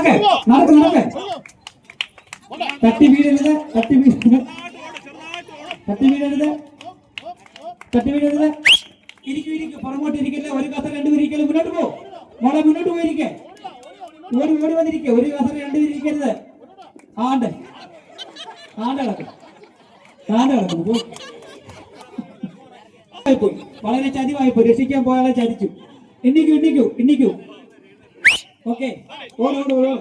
നടക്കേ നടക്ക് നടക്കേ. തട്ടി വീഴരുത് തട്ടി വീഴരുത്. തട്ടി വീഴരുത്. തട്ടി വീഴരുത്. ഇരിക്കും ഇരിക്കും. പുറമോട്ട് ഇരിക്കല്ലേ? ഒരു കസ രണ്ടുപേരും ഇരിക്കല്ലേ മുന്നോട്ട് പോ. മോളെ മുന്നോട്ട് പോയിരിക്കെ. ഓടി ഓടി വന്നിരിക്കേ. ഒരു കസ രണ്ടുപേരും ഇരിക്കരുത്. ആണ്ട്. ആണ്ട് കിടക്കണം ആണ്ട് കിടക്കണം പോ. വളരെ ചതിവായി പോയി. രക്ഷിക്കാൻ പോയാളെ ചതിച്ചു. എണ്ണിക്കൂ എണ്ണിക്കൂ എണ്ണിക്കൂ. ഓക്കെ. ഓടോട് ഓടോ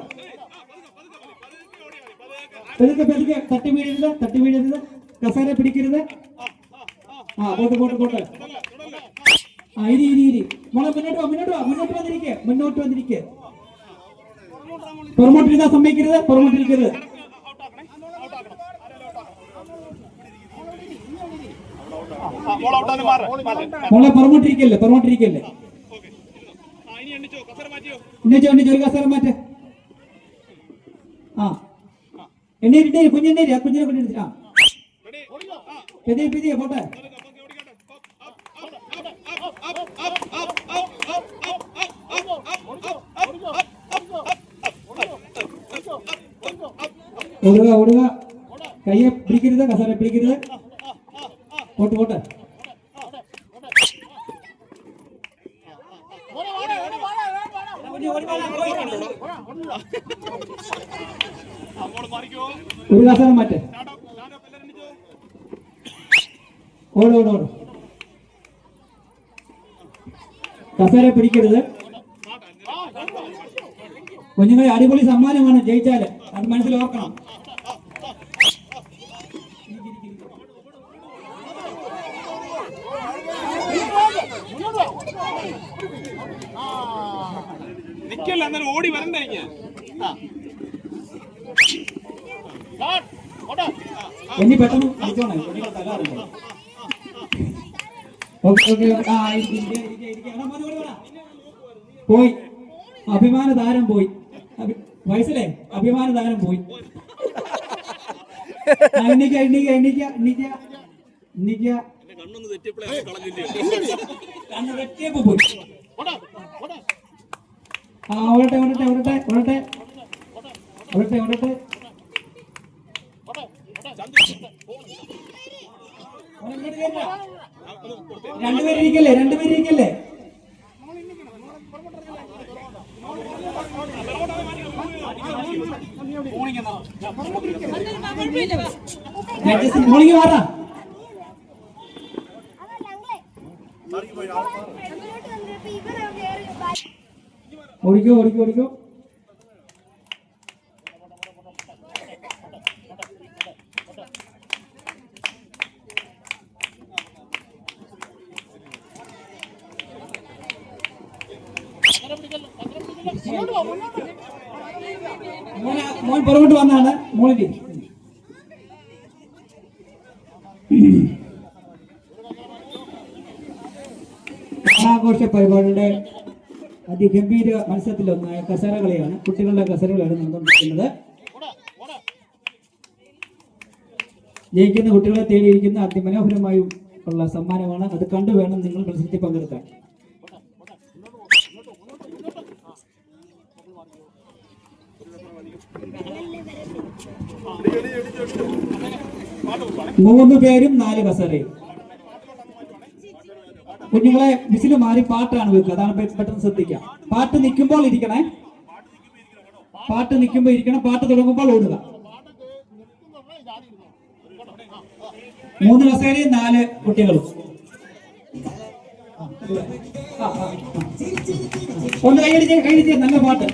പെതുക്കെ പെതുക്കെ തട്ടി വീഴരുത് തട്ടി വീഴരുത്. കസാര പിടിക്കരുത്. ആ പോട്ട് പോട്ട് പോട്ട് ആ ഇരി ഇരി ഇരി. മോളെ മുന്നോട്ട് വാ മുന്നോട്ട് മുന്നോട്ട് വന്നിരിക്കെ മുന്നോട്ട് വന്നിരിക്കെ. പുറമോട്ടിരിക്കാൻ സമ്മതിക്കരുത് പുറമോട്ടിരിക്കരുത്. മോളെ പുറമോട്ടിരിക്കല്ലേ പുറമോട്ടിരിക്കല്ലേ എണ്ണിച്ചോ എണ്ണിച്ചോ ഒരു കസേര മാറ്റേ. ആ. എണ്ണീര് എണ്ണീര് കുഞ്ഞെണ്ണീര് ആ കുഞ്ഞിനെ റെഡി? ആ. പെതിയെ പെതിയെ പോട്ടെ. ഓടുക ഓടുക. കയ്യെ പിടിക്കരുത് കസേര പിടിക്കരുത്. പോട്ട് പോട്ടെ. ഒരു കസനം മാറ്റേ ഓട് ഓട് ഓട് കസേര പിടിക്കരുത്. കുഞ്ഞുങ്ങളെ അടിപൊളി സമ്മാനമാണ് ജയിച്ചാൽ. അത് മനസ്സിൽ നിക്കല്ല അന്നേരം ഓടി വരണ്ടേ പെട്ടെന്ന് വിളിച്ചോണേ തല ഓക്കെ ഓക്കെ. ആ. പോയി. അഭിമാന താരം പോയി. വയസ്സല്ലേ? വയസ്സിലെ അഭിമാന താരം പോയി. എണ്ണിക്ക എണ്ണിക്ക എണ്ണിക്ക എണ്ണിക്ക. എണ്ണിക്ക. കണ്ണ് പോയി. ആ ഓടട്ടെ ഓടട്ടെ ഓടട്ടെ ഓടട്ടെ. ഓടട്ടെ ഓടട്ടെ. രണ്ടുപേരിക്കല്ലേ രണ്ടുപേരിക്കല്ലേ മോളിക്ക് മാറാ. ഓടിക്കോ ഓടിക്കോ ഓടിക്കോ. മോൻ പുറകോട്ട് വന്നാണ്. മോളിന്റെ ഓണാഘോഷ പരിപാടിയുടെ അതിഗംഭീര മത്സരത്തിലൊന്നായ കസേരകളിയാണ് കുട്ടികളുടെ കസേരകളാണ് നടന്നുകൊണ്ടിരിക്കുന്നത്. ജയിക്കുന്ന കുട്ടികളെ തേടിയിരിക്കുന്ന അതിമനോഹരമായും ഉള്ള സമ്മാനമാണ്. അത് കണ്ടു വേണം നിങ്ങൾ മത്സരത്തിൽ പങ്കെടുക്കാൻ. മൂന്ന് പേരും നാല് കസേരയും. കുഞ്ഞുങ്ങളെ വിസിൽ മാറി പാട്ടാണ് വെക്കുക. അതാണ് പെട്ടെന്ന് ശ്രദ്ധിക്കുക. പാട്ട് നിൽക്കുമ്പോൾ ഇരിക്കണേ. പാട്ട് നിൽക്കുമ്പോൾ ഇരിക്കണം. പാട്ട് തുടങ്ങുമ്പോൾ ഓടുക. മൂന്ന് കസേരയും നാല് കുട്ടികളും. ഒന്ന് കൈയടിച്ച് കൈയടിച്ച് നല്ല പാട്ട്.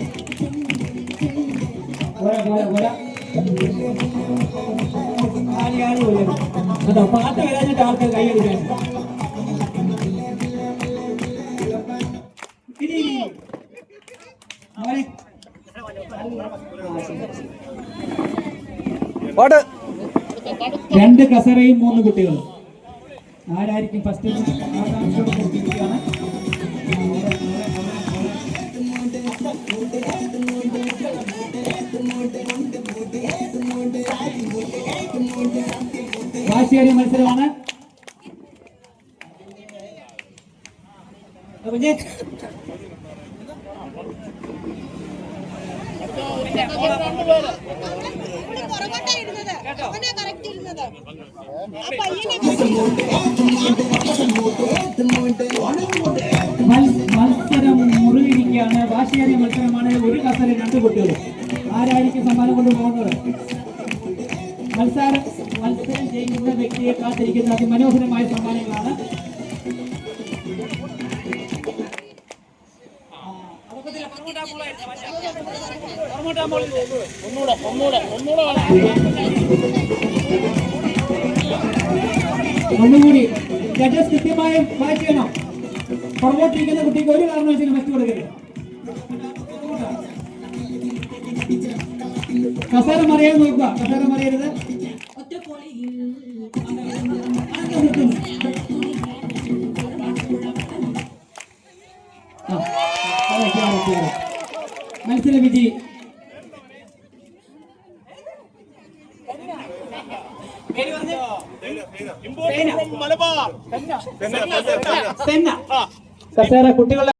പാട്ട് വരാഞ്ഞിട്ട് ആൾക്കാർ കൈയടിക്കാൻ രണ്ട് കസറയും മൂന്ന് കുട്ടികളും. ആരായിരിക്കും ഫസ്റ്റ് വാശിയേറിയ മത്സരമാണ്. മത്സരം മുറിയിരിക്കുകയാണ് വാശിയേറിയ മത്സരമാണ്. ഒരു കസര രണ്ട് കുട്ടികൾ. ആരായിരിക്കും സമ്മാനം കൊണ്ട് പോകുന്നത്? മത്സരം മത്സരം ജയിക്കുന്ന വ്യക്തിയെ കാത്തിരിക്കുന്ന അതിമനോഹരമായ സമ്മാനങ്ങളാണ് ഒന്നുകൂടി ജഡ്ജസ് കൃത്യമായി വാച്ച് ചെയ്യണം. പുറകോട്ടിരിക്കുന്ന കുട്ടിക്ക് ഒരു കാരണവശാലും വെച്ച് കൊടുക്കരുത്. കസേര മറിയാതെ നോക്കുക. കസേര മറിയരുത്. ഫ്രം മലബാർ സെന്ന കുട്ടികളുടെ